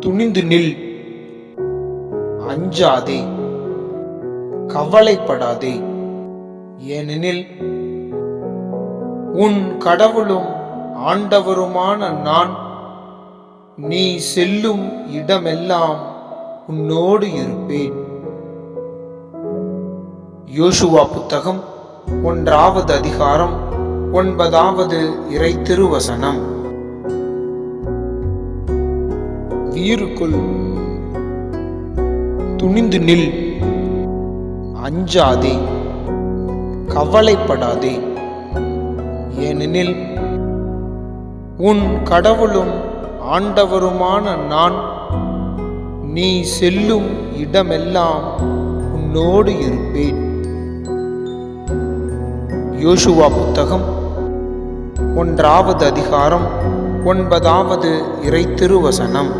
துணிந்து நில் அஞ்சாதே கவலைப்படாதே. ஏனெனில் உன் கடவுளும் ஆண்டவருமான நான் நீ செல்லும் இடமெல்லாம் உன்னோடு இருப்பேன். யோசுவா புத்தகம் ஒன்றாவது அதிகாரம் ஒன்பதாவது இறை திருவசனம். வீருக்குள் துணிந்து நில் அஞ்சாதே கவலைப்படாதே ஏனெனில் உன் கடவுளும் ஆண்டவருமான நான் நீ செல்லும் இடமெல்லாம் உன்னோடு இருப்பேன். யோசுவா புத்தகம். ஒன்றாவது அதிகாரம் ஒன்பதாவது இறை திருவசனம்